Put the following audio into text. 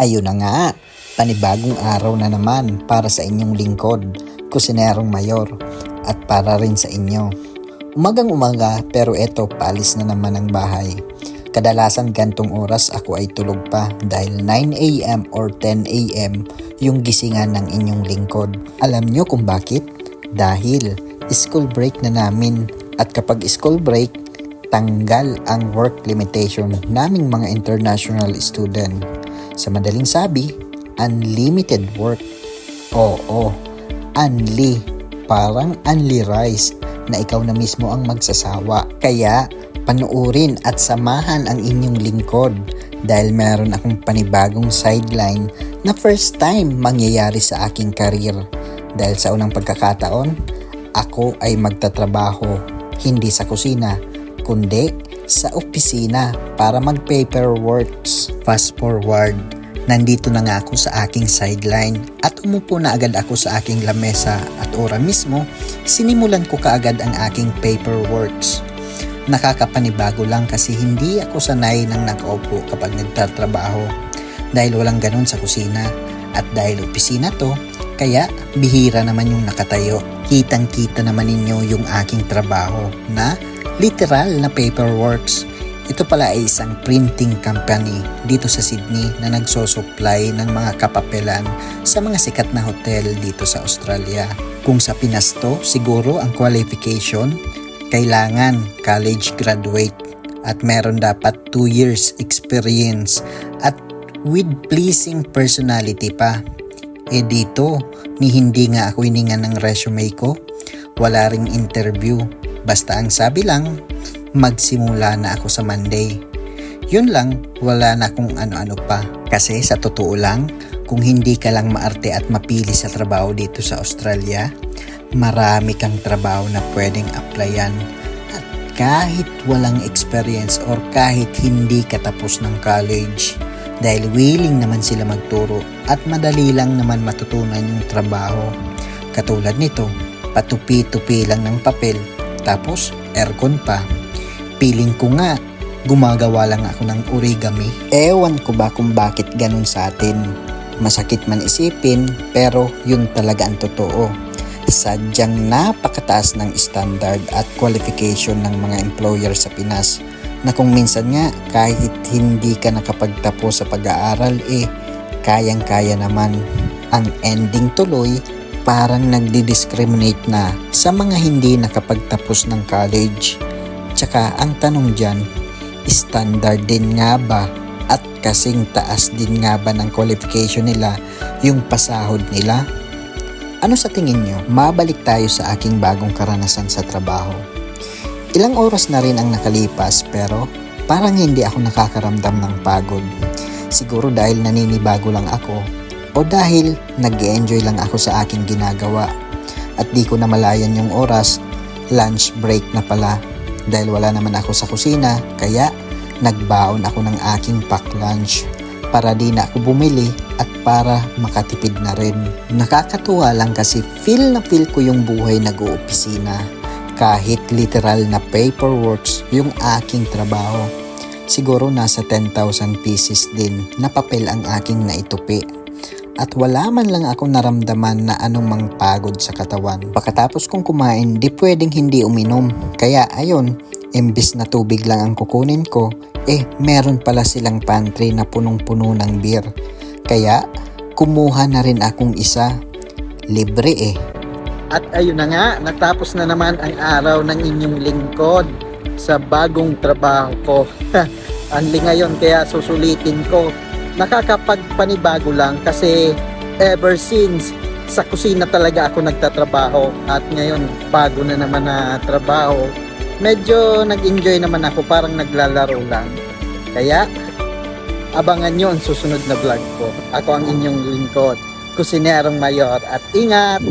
Ayun na nga, panibagong araw na naman para sa inyong lingkod, Kusinerong Mayor, at para rin sa inyo. Umagang umaga pero eto paalis na naman ang bahay. Kadalasan gantong oras ako ay tulog pa dahil 9am or 10am yung gisingan ng inyong lingkod. Alam nyo kung bakit? Dahil school break na namin at kapag school break, tanggal ang work limitation naming mga international student. Sa madaling sabi, unlimited work. Oo, unli. Parang unli rice na ikaw na mismo ang magsasawa. Kaya, panuorin at samahan ang inyong lingkod dahil meron akong panibagong sideline na first time mangyayari sa aking karir. Dahil sa unang pagkakataon, ako ay magtatrabaho hindi sa kusina, kundi sa opisina para mag-paperworks. Fast forward, nandito na nga ako sa aking sideline at umupo na agad ako sa aking lamesa at ora mismo, sinimulan ko kaagad ang aking paperworks. Nakakapanibago lang kasi hindi ako sanay ng nakaupo kapag nagtatrabaho dahil walang ganun sa kusina at dahil opisina to, kaya bihira naman yung nakatayo. Kitang kita naman ninyo yung aking trabaho na literal na paperworks. Ito pala ay isang printing company dito sa Sydney na nagsosupply ng mga kapapelan sa mga sikat na hotel dito sa Australia. Kung sa Pinas to, siguro ang qualification, kailangan college graduate at meron dapat 2 years experience at with pleasing personality pa. Eh dito, ni hindi nga ako hininga ng resume ko. Wala ring interview. Basta ang sabi lang, magsimula na ako sa Monday. Yun lang, wala na kung ano-ano pa. Kasi sa totoo lang, kung hindi ka lang maarte at mapili sa trabaho dito sa Australia, marami kang trabaho na pwedeng applyan. At kahit walang experience or kahit hindi ka tapos ng college, dahil willing naman sila magturo at madali lang naman matutunan yung trabaho. Katulad nito, patupi-tupi lang ng papel tapos aircon pa. Piling ko nga, gumagawa lang ako ng origami. Ewan ko ba kung bakit ganun sa atin. Masakit man isipin pero yun talaga ang totoo. Sadyang napakataas ng standard at qualification ng mga employer sa Pinas na kung minsan nga kahit hindi ka nakapagtapos sa pag-aaral eh kayang-kaya naman. Ang ending tuloy parang nagdi-discriminate na sa mga hindi nakapagtapos ng college. Tsaka ang tanong dyan, standard din nga ba at kasing taas din nga ba ng qualification nila yung pasahod nila? Ano sa tingin nyo? Mabalik tayo sa aking bagong karanasan sa trabaho. Ilang oras na rin ang nakalipas pero parang hindi ako nakakaramdam ng pagod. Siguro dahil naninibago lang ako o dahil nag enjoy lang ako sa aking ginagawa. At di ko namalayan yung oras, lunch break na pala. Dahil wala naman ako sa kusina, kaya nagbaon ako ng aking pack lunch para di na ako bumili at para makatipid na rin. Nakakatuwa lang kasi feel na feel ko yung buhay nag-oopisina kahit literal na paperworks yung aking trabaho. Siguro nasa 10,000 pieces din na papel ang aking naitupi. At wala man lang ako naramdaman na anumang pagod sa katawan. Pagkatapos kong kumain, di pwedeng hindi uminom. Kaya ayun, imbis na tubig lang ang kukunin ko, eh meron pala silang pantry na punong-puno ng beer. Kaya kumuha na rin akong isa. Libre eh. At ayun na nga, natapos na naman ang araw ng inyong lingkod sa bagong trabaho ko. Anli ngayon kaya susulitin ko. Nakakapagpanibago lang kasi ever since sa kusina talaga ako nagtatrabaho at ngayon bago na naman na trabaho. Medyo nag-enjoy naman ako parang naglalaro lang. Kaya abangan nyo ang susunod na vlog ko. Ako ang inyong lingkod, Kusinerong Mayor at ingat!